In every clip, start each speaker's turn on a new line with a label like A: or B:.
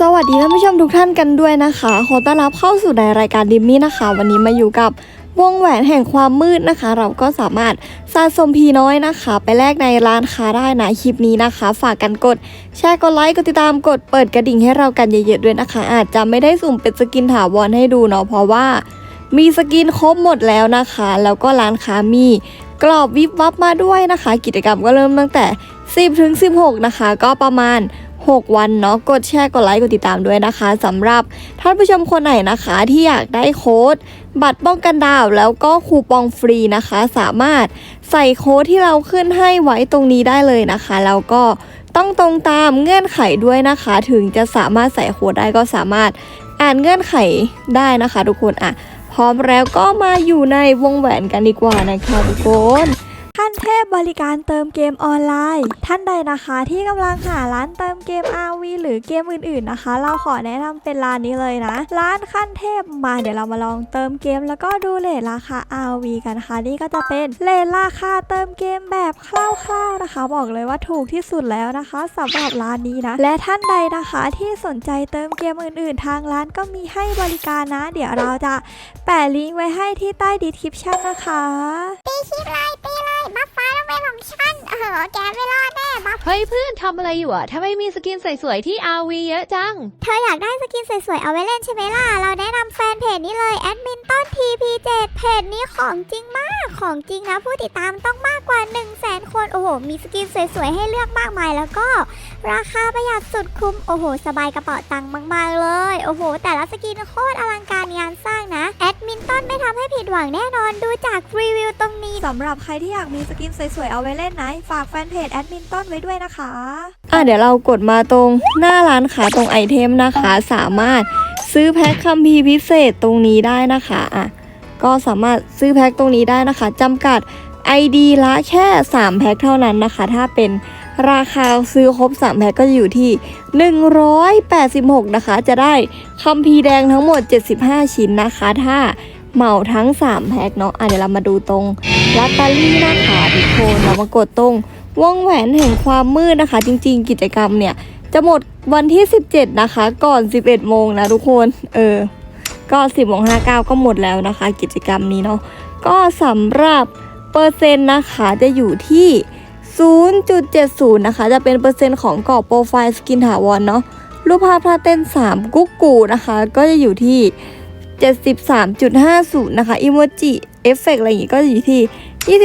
A: สวัสดีท่านผู้ชมทุกท่านกันด้วยนะคะ ขอต้อนรับเข้าสู่ในรายการดิมมี่นะคะ วันนี้มาอยู่กับวงแหวนแห่งความมืดนะคะ เราก็สามารถสะสมพีน้อยนะคะ ไปแลกในร้านค้าได้นะคลิปนี้นะคะ ฝากกันกด แชร์กดไลค์กดติดตามกดเปิดกระดิ่งให้เรากันเยอะๆด้วยนะคะ อาจจะไม่ได้สุ่มเป็นสกินถาวรให้ดูเนาะเพราะว่า มีสกินครบหมดแล้วนะคะ แล้วก็ร้านค้ามีกรอบวิบวับมาด้วยนะคะ กิจกรรมก็เริ่มตั้งแต่ 10ถึง16 นะคะ ก็ประมาณ 6 วันเนาะกดแชร์กดไลค์กดติดตามด้วยนะคะสำหรับท่านผู้ชมคนไหนนะคะที่อยากได้โค้ดบัตรป้องกันดาวแล้วก็คูปองฟรีนะคะ สามารถใส่โค้ดที่เราขึ้นให้ไว้ตรงนี้ได้เลยนะคะแล้วก็ต้องตรงตามเงื่อนไขด้วยนะคะ ถึงจะสามารถใส่โค้ดได้ก็สามารถอ่านเงื่อนไขได้นะคะ ทุกคนอะพร้อมแล้วก็มาอยู่ในวงแหวนกันดีกว่านะคะทุกคน ขั้นเทพบริการเติมเกมออนไลน์ ท่านใดนะคะที่กำลังหาร้านเติมเกม RV หรือเกมอื่นๆนะคะ เราขอแนะนำเป็นร้านนี้เลยนะ ร้านขั้นเทพมาเดี๋ยวเรามาลองเติมเกม แล้วก็ดูเลทราคา RV กันนะคะนี่ก็จะเป็นเลทราคาเติมเกมแบบคร่าวๆนะคะ บอกเลยว่าถูกที่สุดแล้วนะคะสำหรับร้านนี้นะ และท่านใดนะคะที่สนใจเติมเกมอื่นๆ ทางร้านก็มีให้บริการนะ เดี๋ยวเราจะแปะลิงก์ไว้ให้ที่ใต้ดีคริปชั่นนะคะ
B: ตีคลิปเลยตีเลนของฉันเออ แกไม่รอดแน่บัฟ
C: เฮ้ยเพื่อนทำอะไรอยู่อะทำไมมีสกินสวยๆที่ RV เยอะจัง
B: เธออยากได้สกินสวยๆเอาไว้เล่นใช่ไหมล่ะ เราแนะนำแฟนเพจนี้เลยแอดมินต้น TP7 เพจนี้ของจริงมาก ของจริงนะผู้ติดตามต้องมากกว่า 1 0 0 0 0แสนคน โอ้โห มีสกินสวยๆให้เลือกมากมายแล้วก็ ราคาประหยัดสุดคุ้ม โอ้โห สบายกระเป๋าตังค์มาก ๆ เลย โอ้โห แต่ละสกินโคตรอลังการงานสร้างนะ แอดมินต้นไม่ทำให้ผิดหวังแน่นอนดูจากรีวิวตรงนี้
A: สำหรับใครที่อยากมีสกินสวย ๆ เอาไว้เล่นนะ ฝากแฟนเพจแอดมินต้นไว้ด้วยนะคะ อะเดี๋ยวเรากดมาตรงหน้าร้านขายตรงไอเทมนะคะ สามารถซื้อแพ็คคัมภีร์พิเศษตรงนี้ได้นะคะอะก็สามารถซื้อแพ็คตรงนี้ได้นะคะจำกัด ID ละแค่ 3 แพ็คเท่านั้นนะคะ ถ้าเป็น ราคาซื้อครบ 3 แพ็คก็จะอยู่ที่ 186 นะคะ จะได้คัมภีแดงทั้งหมด 75 ชิ้นนะคะ ถ้าเหมาทั้ง 3 แพ็คเนาะอะเดี๋ยวเรามาดูตรงลอตเตอรี่นะคะทุกคนเรามากดตรงวงแหวนแห่งความมืดนะคะ จริง ๆ กิจกรรมเนี่ย จะหมดวันที่ 17 นะคะ ก่อน 11 โมงนะทุกคน เออ ก็ 10โมง59 ก็หมดแล้วนะคะ กิจกรรมนี้เนาะก็สำหรับเปอร์เซ็นต์นะคะจะอยู่ที่ 0.70 นะคะ จะเป็นเปอร์เซ็นต์ของกรอบโปรไฟล์สกินถาวรเนาะรูปภาพท่าเต้น 3 กุ๊กกูนะคะ ก็จะอยู่ที่ 73.50 นะคะอิโมจิเอฟเฟกอะไรอย่างงี้ก็จะอยู่ที่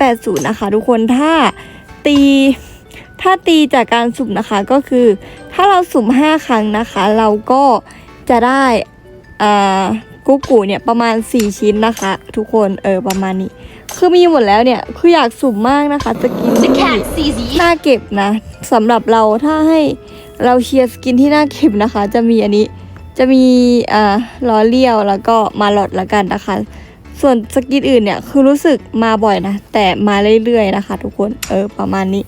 A: 22.80 นะคะ ทุกคนถ้าตีถ้าตีจากการสุ่มนะคะก็คือ ถ้าเราสุ่ม 5 ครั้งนะคะ เราก็จะได้อ่ากุ๊กกูเนี่ยประมาณ 4 ชิ้นนะคะ ทุกคนเออประมาณนี้ คือมีหมดแล้วเนี่ย คืออยากสุ่มมากนะคะสกิน
C: The
A: ที่
C: cat sees you
A: น่าเก็บนะสำหรับเราถ้าให้เราเชียร์สกินที่น่าเก็บนะคะ จะมีอันนี้จะมีอ่าล้อเลี้ยวแล้วก็มาหลอดละกันนะคะ ส่วนสกินอื่นเนี่ยคือรู้สึกมาบ่อยนะ แต่มาเรื่อยๆนะคะ ทุกคนเออประมาณนี้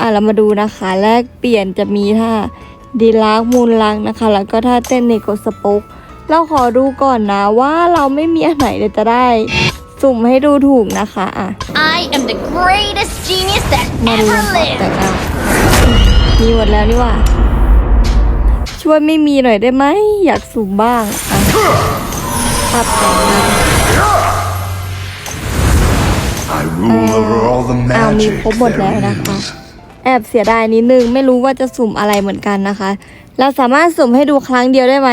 A: อะเรามาดูนะคะ แรกเปลี่ยนจะมีท่าดีลากมูลลังนะคะ แล้วก็ท่าเต้นในกดสโป๊กเราขอดูก่อนนะว่าเราไม่มีอันไหนเดี๋ยวจะได้ สุ่มให้ดูถูกนะคะอะ
C: I am the greatest genius that
A: มาดู
C: ever
A: นะคะแต่
C: lived
A: เอามีหมดแล้วนี่หว่า ช่วยไม่มีหน่อยได้ไหม อยากสุ่มบ้าง อะภาพแต่งงาน
D: I rule over all the
A: อ้าวมี
D: magic
A: ครบหมดแล้ว
D: there
A: นะคะ
D: is.
A: แอบเสียดายนิดนึงไม่รู้ว่าจะสุ่มอะไรเหมือนกันนะคะ เราสามารถสุ่มให้ดูครั้งเดียวได้ไหม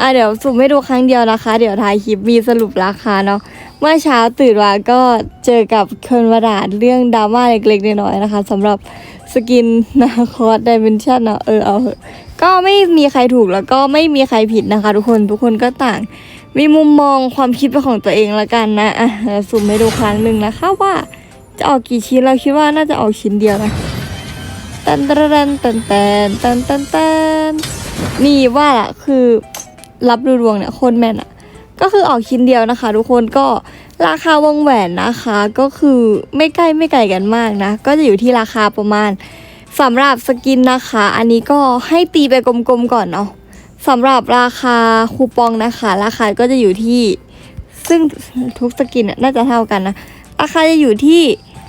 A: อะเดี๋ยวสุ่มให้ดูครั้งเดียวนะคะ เดี๋ยวถ่ายคลิปมีสรุปราคาเนาะ เมื่อเช้าตื่นมาก็เจอกับคนวราดเรื่องดราม่าเล็กๆน้อยๆนะคะสำหรับสกินนาคอสไดเมนชันเนาะเออเอาก็ไม่มีใครถูกแล้วก็ไม่มีใครผิดนะคะ ทุกคนทุกคนก็ต่าง มีมุมมองความคิดของตัวเองละกันนะอะสุ่มให้ดูครั้งหนึ่งนะคะว่าจะออกกี่ชิ้นเราคิดว่าน่าจะออกชิ้นเดียวนะตันตันตันตันตันตันตันนี่ว่าล่ะคือรับดูดวงเนี่ยคนแม่นอะ ก็คือออกชิ้นเดียวนะคะ ทุกคนก็ราคาวงแหวนนะคะ ก็คือไม่ใกล้ไม่ไกลกันมากนะ ก็จะอยู่ที่ราคาประมาณสำหรับสกินนะคะ อันนี้ก็ให้ตีไปกลมๆก่อนเนาะสำหรับราคาคูปองนะคะ ราคาก็จะอยู่ที่ ซึ่งทุกสกินน่าจะเท่ากันนะราคาจะอยู่ที่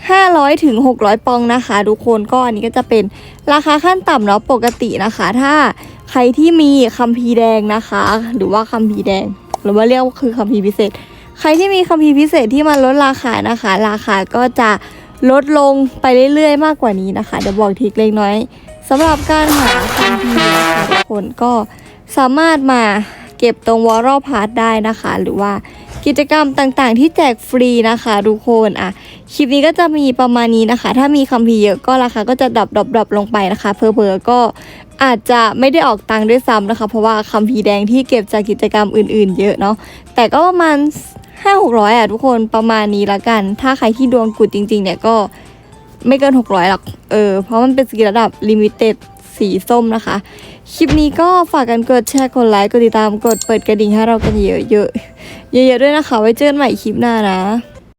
A: 500ถึง600 ปองนะคะ ทุกคนก็อันนี้ก็จะเป็นราคาขั้นต่ำเนาะปกตินะคะ ถ้าใครที่มีคัมภีแดงนะคะ หรือว่าคัมภีแดง หรือว่าเรียกว่าคือคัมภีร์พิเศษ ใครที่มีคัมภีร์พิเศษที่มันลดราคานะคะ ราคาก็จะลดลงไปเรื่อยๆ มากกว่านี้นะคะเดี๋ยวบอกทริกเล็กน้อยสำหรับการหาคัมภีร์นะคะทุกคนก็สามารถมาเก็บตรงวอลล์พาร์ทได้นะคะ หรือว่ากิจกรรมต่างๆ ที่แจกฟรีนะคะทุกคนอะคลิปนี้ก็จะมีประมาณนี้นะคะ ถ้ามีคัมภีร์เยอะก็ราคาก็จะดรอปดรอปดรอปลงไปนะคะเพอเพอก็ อาจจะไม่ได้ออกตังค์ด้วยซ้ำนะคะ เพราะว่าคัมภีร์แดงที่เก็บจากกิจกรรมอื่นๆ เยอะเนาะแต่ก็ประมาณห้าหกร้อยอะทุกคนประมาณนี้ละกัน ถ้าใครที่ดวงกุดจริง ๆ เนี่ยก็ไม่เกิน 600 หรอก เออ เพราะมันเป็นสกิลระดับลิมิเต็ดสีส้มนะคะ คลิปนี้ก็ฝากกันกดแชร์ กดไลค์ กดติดตาม กดเปิดกระดิ่งให้เรากันเยอะๆ เยอะๆด้วยนะคะ ไว้เจอกันใหม่คลิปหน้านะ